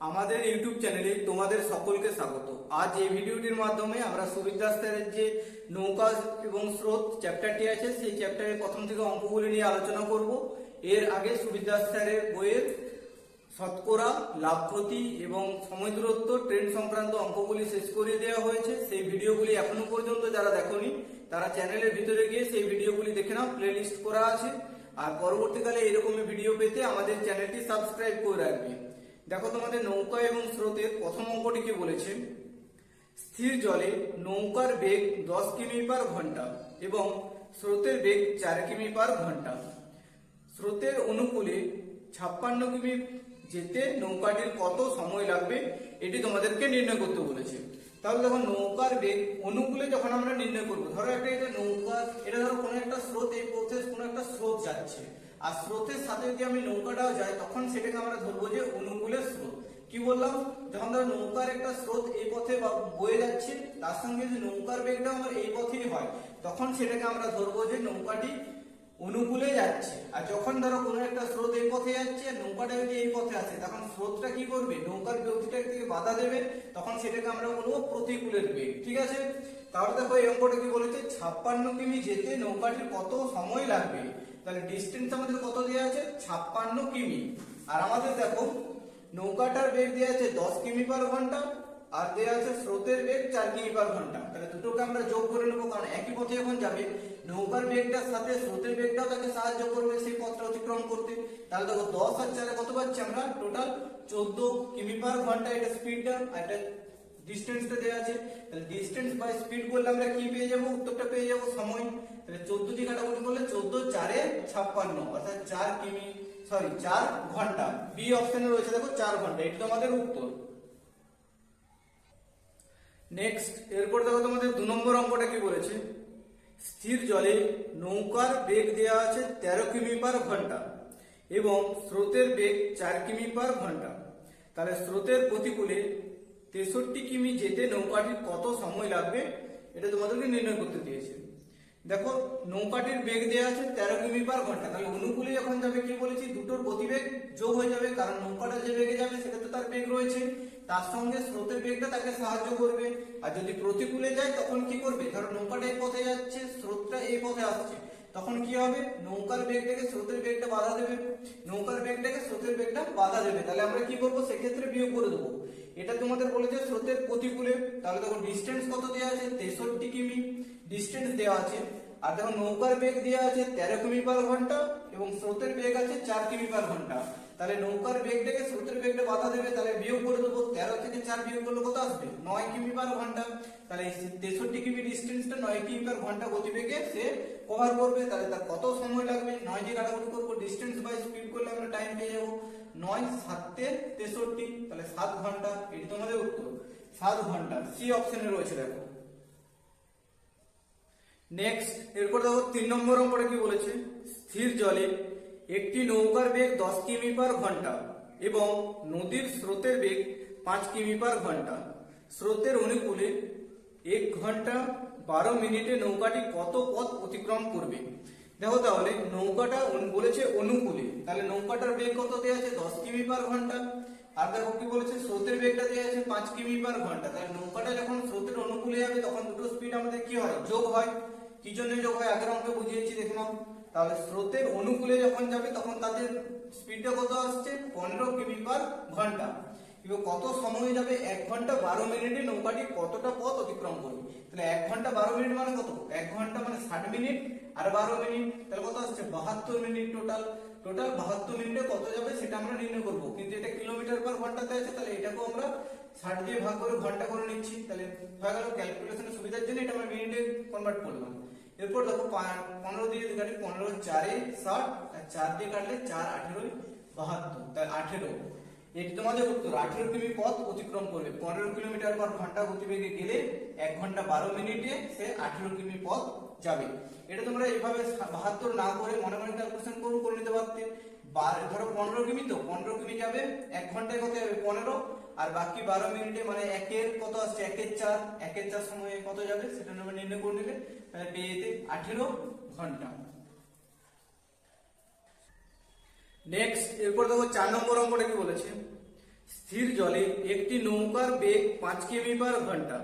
আমাদের ইউটিউব চ্যানেলে তোমাদের সকলকে স্বাগত। আজ এই ভিডিওটির মাধ্যমে আমরা সুবির দাসের যে নৌকা এবং স্রোত চ্যাপ্টারটি আছে, সেই চ্যাপ্টারের প্রথম থেকে অঙ্কগুলি নিয়ে আলোচনা করব। এর আগে সুবির দাস স্যারের বইয়ের শতকরা, লাভ ক্ষতি এবং সময় দূরত্ব ট্রেন সংক্রান্ত অঙ্কগুলি শেষ করে দেওয়া হয়েছে। সেই ভিডিওগুলি এখনও পর্যন্ত যারা দেখোনি, তারা চ্যানেলের ভিতরে গিয়ে সেই ভিডিওগুলি দেখে নাও প্লেলিস্ট করা আছে। আর পরবর্তীকালে এরকমই ভিডিও পেতে আমাদের চ্যানেলটি সাবস্ক্রাইব করে রাখবে। দেখো তোমাদের নৌকা এবং স্রোতের প্রথম অঙ্কটি কি বলেছে? স্থির জলে নৌকার বেগ দশ কিমি পার ঘণ্টা এবং স্রোতের বেগ চার কিমি পার ঘণ্টা। স্রোতের অনুকূলে ছাপ্পান্ন কিমি যেতে নৌকাটির কত সময় লাগবে এটি তোমাদেরকে নির্ণয় করতে বলেছে। তাহলে দেখো নৌকার বেগ অনুকূলে যখন আমরা নির্ণয় করব, ধরো একটা এটা নৌকা, এটা ধরো কোনো একটা স্রোত এই পথে কোনো একটা স্রোত যাচ্ছে। আর স্রোতের সাথে যদি আমি নৌকাটাও যাই, তখন সেটাকে আমরা ধরবো যে অনুকূলের স্রোত। কি বললাম? যখন ধরো নৌকার একটা স্রোত এই পথে বয়ে যাচ্ছে, তার সঙ্গে যদি নৌকার বেগটা আমার এই পথেই হয়, তখন সেটাকে আমরা ধরবো যে নৌকাটি অনুকূলে যাচ্ছে। আর যখন ধরো কোনো একটা স্রোত এই পথে যাচ্ছে, নৌকাটা যদি এই পথে আসে, তখন স্রোতটা কি করবে? নৌকার গতিটা থেকে বাধা দেবে, তখন সেটাকে আমরা বলব প্রতিকূলের বেগ, ঠিক আছে? তাহলে দেখো এই অঙ্কটা কি বলেছে? ছাপ্পান্ন কিমি যেতে নৌকাটির কত সময় লাগবে? তাহলে ডিস্টেন্স আমাদের কত দেওয়া আছে? ছাপ্পান্ন কিমি। আর আমাদের দেখো, নৌকাটার বেগ দেওয়া আছে দশ কিমি পার ঘণ্টা, আর দেওয়া আছে স্রোতের বেগ চার কিমি পার ঘণ্টা। তাহলে দুটোকে আমরা যোগ করে নেব, কারণ একই পথে যখন যাবে। নৌকার বেগটার সাথে স্রোতের বেগটাও তাকে সাহায্য করবে, সেই পথটা অতিক্রম করতে। তাহলে দেখো, দশ আর চারে কত পাচ্ছি আমরা? টোটাল চোদ্দ কিমি পার ঘণ্টা এটা স্পিডটা আর ডিস্টেন্সটা দেওয়া আছে। তাহলে ডিস্টেন্স বাই স্পিড করলে আমরা কি পেয়ে যাব? উত্তরটা পেয়ে যাব সময়। তাহলে চোদ্দ দিয়ে কাটাকুটি করলে চোদ্দ চারে ছাপ্পান্ন, অর্থাৎ চার কিমি সরি চার ঘণ্টা। বি অপশনে রয়েছে, দেখো, চার ঘণ্টা। এটা আমাদের উত্তর। নেক্সট এরপর দেখো তোমাদের দু নম্বর অঙ্কটা কি বলেছে? স্থির জলে নৌকার বেগ দেওয়া আছে তেরো কিমি পার ঘণ্টা এবং স্রোতের বেগ চার কিমি পার ঘণ্টা। তাহলে স্রোতের প্রতিকূলে তেষট্টি কিমি যেতে নৌকাটির কত সময় লাগবে এটা তোমাদেরকে নির্ণয় করতে দিয়েছে। দেখো, নৌকাটির বেগ দেওয়া আছে তেরো কিমি পার ঘণ্টা। তাহলে অনুকূলে যখন যাবে, কি বলেছি? দুটোর গতিবেগ যোগ হয়ে যাবে, কারণ নৌকাটা যে বেগে যাবে সেটা তো তার বেগ রয়েছে তার সঙ্গে স্রোতের বেগটা তাকে সাহায্য করবে। আর যদি প্রতিকূলে যায়, তখন কি করবে? ধরো নৌকাটা এই পথে যাচ্ছে, স্রোতটা এই পথে আসছে। তখন কি হবে? নৌকার বেগটাকে স্রোতের বেগটা বাধা দেবে। নৌকার বেগটাকে স্রোতের বেগটা বাধা দেবে। তাহলে আমরা কি করব? সেক্ষেত্রে বিয়োগ করে দেবো। এটা তোমাদের বলেছে স্রোতের প্রতিকূলে, তাহলে তখন ডিস্টেন্স কত দেওয়া আছে? তেষট্টি কিমি। ডিস্টেন্স দেওয়া আছে। আর দেখো নৌকার বেগ দেওয়া আছে তেরো কিমি পার ঘণ্টা এবং স্রোতের বেগ আছে চার কিমি পার ঘণ্টা। তাহলে নৌকার বেগটাকে স্রোতের বেগটা বাধা দেবে, তাহলে বিয়োগ করে দেবো তেরো থেকে চার বিয়োগ করলে কত আসবে? নয় কিমি পার ঘণ্টা। তাহলে তেষট্টি কিমি ডিস্টেন্সটা নয় কিমি পার ঘণ্টা গতিবেগে সে কভার করবে, তাহলে তার কত সময় লাগবে? নয় দিয়ে কাটাকুটি করব ডিস্টেন্স বাই স্পিড করলে আমরা টাইম পেয়ে যাব। নয় সাতে তেষট্টি, তাহলে সাত ঘণ্টা। এটি তোমাদের উত্তর। সাত ঘণ্টা। সি অপশনে রয়েছে, দেখো। নেক্সট এরপর দেখো তিন নম্বর অঙ্কটা কি বলেছে? স্থির জলে একটি নৌকার বেগ দশ কিমি পার ঘণ্টা এবং নদীর স্রোতের বেগ পাঁচ কিমি পার ঘণ্টা। স্রোতের অনুকূলে এক ঘণ্টা বারো মিনিটে নৌকাটি কত পথ অতিক্রম করবে? দেখো তাহলে, নৌকাটা বলেছে অনুকূলে। তাহলে নৌকাটার বেগ কত দেওয়া আছে? দশ কিমি পার ঘণ্টা। আর দেখো কি বলেছে? স্রোতের বেগটা দেওয়া আছে পাঁচ কিমি পার ঘণ্টা। তাহলে নৌকাটা যখন স্রোতের অনুকূলে যাবে তখন দুটো স্পিড আমাদের কি হয়? যোগ হয়। কি জন্য হয়? আগের অঙ্কে বুঝিয়েছি, দেখলাম। তাহলে স্রোতের অনুকূলে যখন যাবে, তখন তাদের স্পিডটা কত আসছে? পনেরো কিমি পার ঘণ্টা। এবার কত সময় যাবে? এক ঘণ্টা বারো মিনিটে নৌকাটি কতটা পথ অতিক্রম করবে? তাহলে এক ঘণ্টা বারো মিনিট মানে কত? এক ঘণ্টা মানে ষাট মিনিট আর বারো মিনিট, তাহলে কত আসছে? বাহাত্তর মিনিট টোটাল টোটাল বাহাত্তর মিনিটে কত যাবে সেটা আমরা নির্ণয় করব। কিন্তু এটা কিলোমিটার পার ঘন্টাতে আছে, তাহলে এটাকেও আমরা ষাট দিয়ে ভাগ করে ঘণ্টা করে নিচ্ছি। তাহলে হয়ে গেল ক্যালকুলেশনের সুবিধার জন্য এটা আমরা মিনিটে কনভার্ট করলাম। এরপর দেখো পনেরো দিয়ে কাটে পনেরো, চারে ষাট, আর চার দিয়ে কাটলে চার, আঠেরোই, বাহাত্তর। তাহলে আঠেরো। এটি তোমাদের উত্তর। আঠেরো কিমি পথ অতিক্রম করবে। পনেরো কিলোমিটার পর ঘণ্টা গতিবেগে গেলে এক ঘণ্টা বারো মিনিটে সে আঠেরো কিমি পথ যাবে। এটা তোমরা এইভাবে বাহাত্তর না করে মনে মনে ক্যালকুলেশন করুন করে নিতে পারতে। ধরো পনেরো কিমি তো। পনেরো কিমি যাবে, এক ঘন্টায় কত যাবে? পনেরো। আর বাকি বারো মিনিটে মানে একের কত আসছে? একের চার। একের চার সময়ে কত যাবে? সেটা নির্ণয় করে নিলে তাহলে পেয়ে যেতে আঠেরো ঘণ্টা। নেক্সট এরপর দেখো চার নম্বর অঙ্কটা কি বলেছে? স্থির জলে একটি নৌকার বেগ পাঁচ কিমি পার ঘণ্টা।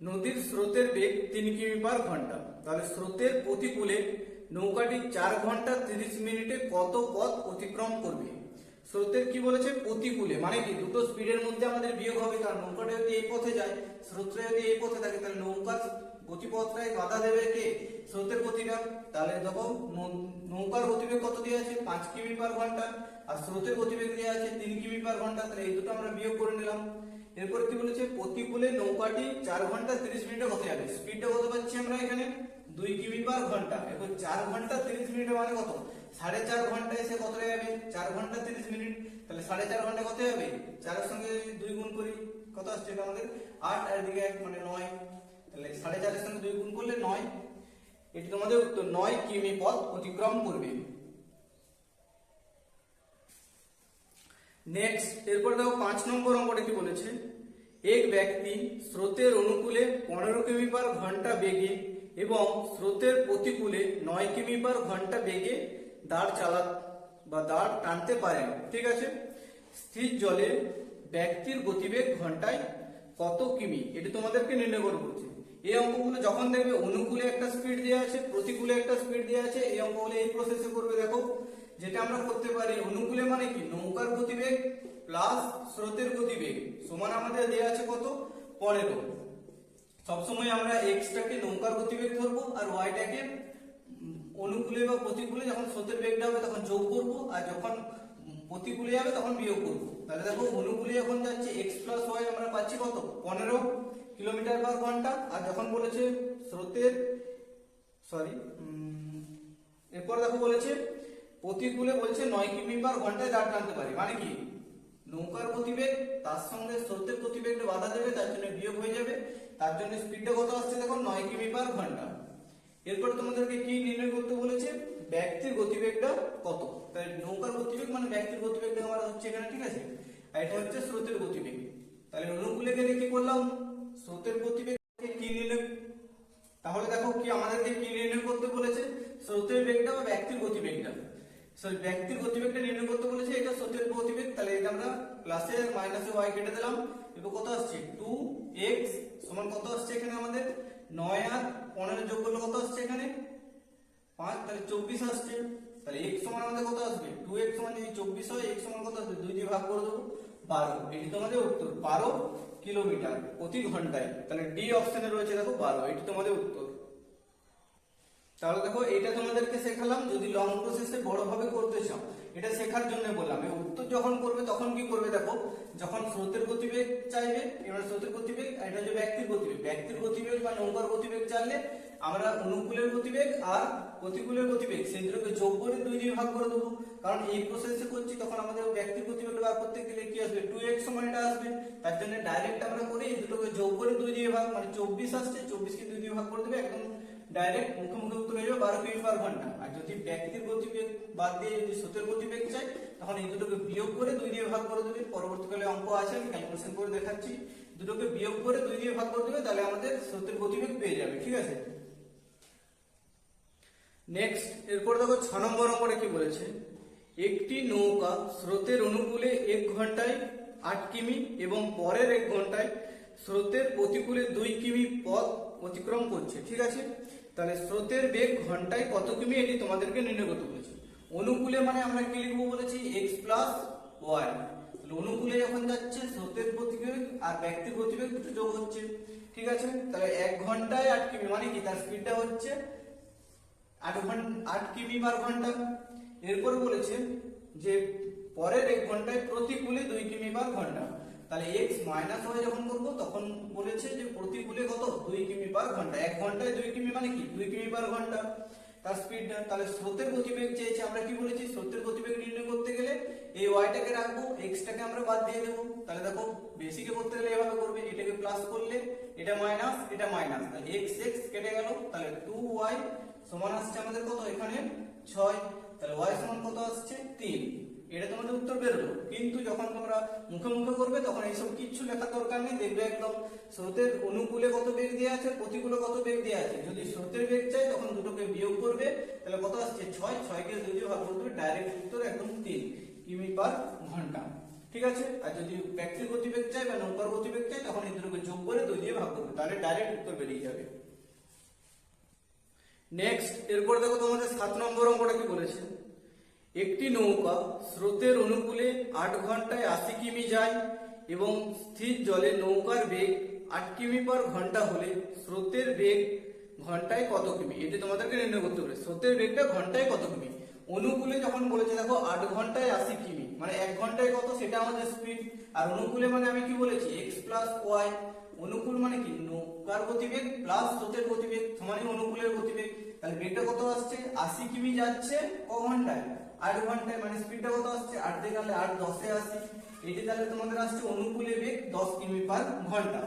নদীর স্রোতের বেগ তিন কিমি পার ঘণ্টা। তাহলে স্রোতের প্রতিকূলে নৌকাটি চার ঘণ্টা তিরিশ মিনিটে কত পথ অতিক্রম করবে? স্রোতের কি বলেছে? প্রতিকূলে। মানে কি? দুটো স্পিডের মধ্যে আমাদের বিয়োগ হবে কারণ নৌকাটা যদি এই পথে যায়, স্রোতটা যদি এই পথে থাকে, তাহলে নৌকার গতিপথটাই বাধা দেবে কে? স্রোতের গতিটা তাহলে দেখো নৌকার গতিবেগ কত দেওয়া আছে? পাঁচ কিমি পার ঘণ্টা। আর স্রোতের গতিবেগ দেওয়া আছে তিন কিমি পার ঘণ্টা। তাহলে এই দুটো আমরা বিয়োগ করে নিলাম। এরপর কি বলেছে? প্রতিকূলে নৌকাটি চার ঘণ্টা তিরিশ মিনিটে কত যাবে। স্পিডটা কত পাচ্ছি আমরা এখানে দুই কিমি পার ঘণ্টা। এরপর চার ঘণ্টা তিরিশ মিনিটে মানে কত? সাড়ে চার ঘন্টায় এসে কত যাবে? চার ঘণ্টা তিরিশ মিনিট। তাহলে সাড়ে চার ঘণ্টা কত যাবে? চারের সঙ্গে দুই গুণ করি। কত আসছে? আমাদের আট আর এদিকে এক মানে নয়। তাহলে সাড়ে চারের সঙ্গে দুই গুণ করলে নয়। এটি তোমাদের উত্তর, নয় কিমি পথ অতিক্রম করবে। নেক্সট এরপর দেখো পাঁচ নম্বর অঙ্কটা কি বলেছে? এক ব্যক্তি স্রোতের অনুকূলে পনেরো কিমি পার ঘণ্টা বেগে এবং স্রোতের প্রতিকূলে নয় কিমি পার ঘণ্টা বেগে দাঁড় চালা বা দাঁড় টানতে পারেন ঠিক আছে? স্থির জলে ব্যক্তির গতিবেগ ঘন্টায় কত কিমি? এটি তোমাদেরকে নির্ণয় করে বলছে। এই অঙ্কগুলো যখন দেখবে অনুকূলে একটা স্পিড দেওয়া আছে, প্রতিকূলে একটা স্পিড দেওয়া আছে, এই অঙ্কগুলো এই প্রসেসে করবে দেখো, যেটা আমরা করতে পারি, অনুকূলে মানে কি? নৌকার গতিবেগ প্লাস স্রোতের গতিবেগ সমান আমাদের দেওয়া আছে কত? পনেরো। সবসময় আমরা এক্সটাকে নৌকার গতিবেগ ধরবো আর ওয়াইটাকে অনুকূলে বা প্রতিকূলে যখন স্রোতের বেগটা হবে তখন যোগ করব আর যখন প্রতিকূলে যাবে তখন বিয়োগ করব। তাহলে দেখো, অনুকূলে যখন যাচ্ছে এক্স প্লাস ওয়াই আমরা পাচ্ছি কত? পনেরো। কিলোমিটার পার ঘণ্টা, আর যখন বলেছে স্রোতের সরি এরপর দেখো বলেছে, প্রতিকূলে বলছে নয় কিমি পার ঘন্টায় দাঁড় টানতে পারি। মানে কি? নৌকার গতিবেগ, তার সঙ্গে স্রোতের গতিবেগটা বাধা দেবে, তার জন্য বিয়োগ হয়ে যাবে, তার জন্য স্পিডটা কত আসছে দেখো? নয় কিমি পার ঘণ্টা। এরপর তোমাদেরকে কি নির্ণয় করতে বলেছে? ব্যক্তির গতিবেগটা কত? তাই নৌকার গতিবেগ মানে ব্যক্তির গতিবেগটা আমার হচ্ছে এখানে, ঠিক আছে? আর এটা হচ্ছে স্রোতের গতিবেগ। তাহলে অনুকূলে গেলে কি করলাম? স্রোতের গতিবেগ কি নির্ণয় তাহলে দেখো কি আমাদেরকে কি নির্ণয় করতে বলেছে? স্রোতের বেগটা বা ব্যক্তির গতিবেগটা। সরি, ব্যক্তির গতিবেগটা নির্ণয় করতে বলেছে, এটা স্রোতের গতিবেগ। তাহলে এটা আমরা প্লাসে মাইনাসে ওয়াই কেটে দিলাম। এবার কত আসছে? টু এক্স সমান কত আসছে এখানে আমাদের? নয় আর পনেরো যোগ করলে কত আসছে এখানে? পাঁচ, তাহলে চব্বিশ আসছে। তাহলে এক্স সমান আমাদের কত আসবে? টু এক্স সমান যদি চব্বিশ হয় এক্স সমান কত আসবে? দুই দিয়ে ভাগ করে দেবো। বারো। এটি তোমাদের উত্তর। বারো কিলোমিটার প্রতি ঘন্টায়। তাহলে ডি অপশনে রয়েছে দেখো বারো, এটি তোমাদের উত্তর। তাহলে দেখো এটা তোমাদেরকে শেখালাম, যদি লং প্রসেসে বড় ভাবে করতে চাও, এটা শেখার জন্য বললাম। উত্তর যখন করবে, তখন কি করবে দেখো, যখন স্রোতের গতিবেগ চাইবে, এবার স্রোতের গতিবেগ, আর এটা হচ্ছে ব্যক্তির গতিবেগ। ব্যক্তির গতিবেগ বা নৌকার গতিবেগ চাইলে আমরা অনুকূলের গতিবেগ আর প্রতিকূলের গতিবেগ, সেই যোগ করে দুই দিয়ে ভাগ করে দেবো। কারণ এই প্রসেসে করছি, তখন আমাদের ব্যক্তির গতিবেগ বার করতে গেলে কি আসবে? টু এক্স সমান এটা আসবে। তার জন্য ডাইরেক্ট আমরা করে এই দুটোকে যোগ করে দুই দিয়ে ভাগ মানে চব্বিশ আসছে, চব্বিশকে দুই দিয়ে ভাগ করে দেবে, একদম ডাইরেক্ট মুখে মুখে উত্তর হয়ে যাবে বারো কিমি পার ঘণ্টা। আর যদি ব্যক্তির গতিবেগ বাদ দিয়ে যদি স্রোতের গতিবেগ চাই, তখন এই দুটোকে বিয়োগ করে দুই দিয়ে ভাগ করে দেবে। পরবর্তীকালে অঙ্ক আছে, আমি ক্যালকুলেশন করে দেখাচ্ছি। দুটোকে বিয়োগ করে দুই দিয়ে ভাগ করে দেবে, তাহলে আমাদের স্রোতের গতিবেগ পেয়ে যাবে, ঠিক আছে? নেক্সট এরপর দেখো ছ নম্বর অঙ্কটা কি বলেছে? একটি নৌকা স্রোতের অনুকূলে এক ঘন্টায় আট কিমি এবং পরের এক ঘন্টায় স্রোতের প্রতিকূলে দুই কিমি পথ অতিক্রম করছে, ঠিক আছে? তাহলে স্রোতের বেগ ঘন্টায় কত কিমি এটি তোমাদেরকে নির্ণয় করতে বলেছে অনুকূলে মানে আমরা কি লিখব বলেছি? এক্স প্লাস ওয়াই অনুকূলে যখন যাচ্ছে, স্রোতের প্রতিবেগ আর ব্যক্তির গতিবেগ দুটো যোগ হচ্ছে, ঠিক আছে? তাহলে এক ঘন্টায় আট কিমি মানে কি? তার স্পিডটা হচ্ছে আট ঘণ্টা আট কিমি পার ঘণ্টা। এরপর বলেছে যে পরের এক ঘন্টায় প্রতিকূলে দুই কিমি পার ঘণ্টা। তাহলে এক্স মাইনাস ওয়াই যখন করব, তখন বলেছে যে প্রতিকূলে কত? দুই কিমি পার ঘণ্টা। এক ঘন্টায় দুই কিমি মানে কি? দুই কিমি পার ঘণ্টা। তার স্পিডটা তাহলে স্রোতের গতিবেগ চেয়েছে আমরা কি বলেছি? স্রোতের গতিবেগ নির্ণয় করতে গেলে এই ওয়াইটাকে রাখব এক্সটাকে আমরা বাদ দিয়ে দেবো। তাহলে দেখো বেসিকে করতে গেলে এভাবে করবে। এটাকে প্লাস করলে এটা মাইনাস এটা মাইনাস তাহলে এক্স এক্স কেটে গেল। তাহলে টু ওয়াই সমান আসছে আমাদের কত? এখানে ছয়। তাহলে ওয়াই সমান কত আসছে? তিন। এটা তোমাদের উত্তর বেরোলো কিন্তু যখন তোমরা মুখে মুখে করবে, তখন এইসব কিচ্ছু লেখার দরকার নেই। দেখবে একদম স্রোতের অনুকূলে কত বেগ দেওয়া আছে, প্রতিকূলে কত বেগ দেওয়া আছে। যদি স্রোতের বেগ চাই, তখন দুটোকে বিয়োগ করবে। তাহলে কত আসছে? ছয়। ছয়কে দিয়ে ভাগ করবে ডাইরেক্ট উত্তর একদম তিন। কিমি পার ঘণ্টা। ঠিক আছে? আর যদি ব্যক্তির গতিবেগ চাই বা নৌকার গতিবেগ চাই, তখন এই দুটোকে যোগ করে দুই দিয়ে ভাগ করবে। তাহলে ডাইরেক্ট উত্তর বেরিয়ে যাবে। নেক্সট এরপর দেখো তোমাদের সাত নম্বর অঙ্কটা কি বলেছে? একটি নৌকা স্রোতের অনুকূলে আট ঘন্টায় আশি কিমি যায় এবং স্থির জলে নৌকার বেগ আট কিমি পার ঘণ্টা হলে স্রোতের বেগ ঘন্টায় কত কিমি? এটি তোমাদেরকে নির্ণয় করতে হবে স্রোতের বেগটা ঘন্টায় কত কিমি? অনুকূলে যখন বলেছে, দেখো আট ঘন্টায় আশি কিমি মানে এক ঘন্টায় কত? সেটা আমাদের স্পিড আর অনুকূলে মানে আমি কি বলেছি? এক্স প্লাস ওয়াই অনুকূল মানে কি? নৌকার গতিবেগ প্লাস স্রোতের গতিবেগ সমানই অনুকূলের গতিবেগ। তাহলে বেগটা কত আসছে? আশি কিমি যাচ্ছে ক ঘন্টায়। আট ঘন্টায় মানে স্পিডটা কত আসছে? আট গেলে আট, দশে আসি এটি তাহলে তোমাদের আসছে অনুকূলে বেগ দশ কিমি পার ঘণ্টা।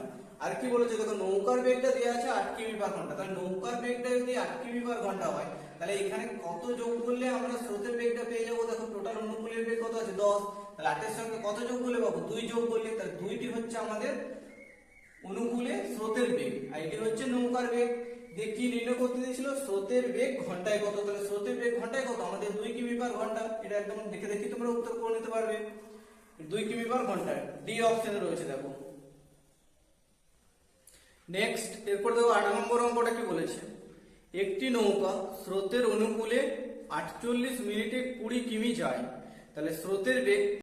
আর কি বলেছে? দেখো, নৌকার বেগটা দেওয়া আছে আট কিমি পার ঘণ্টা। তাহলে নৌকার বেগটা যদি আট কিমি পার ঘণ্টা হয়, তাহলে এখানে কত যোগ করলে আমরা স্রোতের বেগটা পেয়ে যাব? দেখো টোটাল অনুকূলের বেগ কত আছে? দশ। তাহলে আটের সঙ্গে কত যোগ করলে পাবো? দুই যোগ করলে, তাহলে দুইটি হচ্ছে আমাদের অনুকূলে স্রোতের বেগ। আর হচ্ছে নৌকার বেগ। কি নির্ণয় করতে দিয়েছিল? স্রোতের বেগ ঘন্টায় কত? তাহলে স্রোতের বেগ ঘন্টায় কত? আমাদের দুই কিমি পার ঘণ্টা। এটা একদম দেখে দেখি তোমরা উত্তর করে নিতে পারবে। দুই কিমি পার ঘন্টায় ডি অপশনে রয়েছে, দেখো। নেক্সট এরপর দেখো আট নম্বর অঙ্কটা কি বলেছে? একটি নৌকা স্রোতের অনুকূলে আটচল্লিশ মিনিটে কুড়ি কিমি যায়। তাহলে স্রোতের বেগ